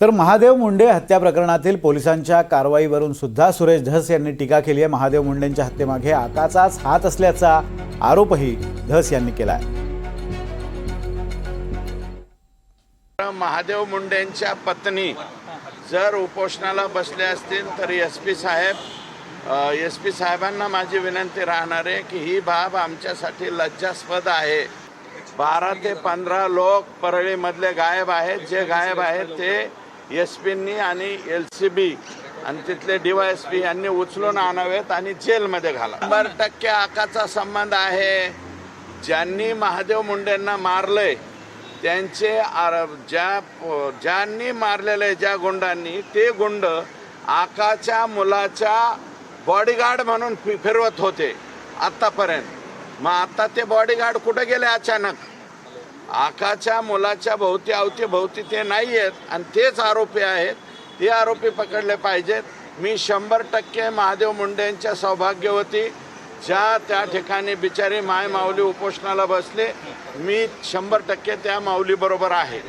तर महादेव मुंडे हत्या प्रकरणातील पोलिसांच्या कारवाईवरून सुद्धा सुरेश धस यांनी टीका केली आहे. महादेव मुंडेंच्या हत्येमागे आकाचाच हात असल्याचा आरोपही धस यांनी केला आहे महादेव मुंडेंच्या पत्नी जर उपोषणाला बसले असतील तर एस पी साहेब एस पी साहेबांना माझी विनंती राहणार आहे की ही बाब आमच्यासाठी लज्जास्पद आहे. बारा ते पंधरा लोक परळीमधले गायब आहेत. जे गायब आहेत ते एस पींनी आणि एल सी बी आणि तिथले डीवायएसपी यांनी उचलून आणावेत आणि जेलमध्ये घाला शंभर टक्के आकाचा संबंध आहे. ज्यांनी महादेव मुंडेंना मारलंय त्यांचे आर- ज्या ज्यांनी मारलेले ज्या गुंडांनी ते गुंड आकाच्या मुलाच्या बॉडीगार्ड म्हणून फि- फिरवत होते आतापर्यंत. मग आता ते बॉडीगार्ड कुठे गेले अचानक? आकाच्या मुलाच्या भोवती अवती भोवती ते नाही आहेत आणि तेच आरोपी आहेत. ते आरोपी पकडले पाहिजेत. मी शंभर टक्के महादेव मुंडेंच्या सौभाग्यवती ज्या त्या ठिकाणी बिचारी माय माऊली उपोषणाला बसले मी शंभर टक्के त्या माऊलीबरोबर आहे.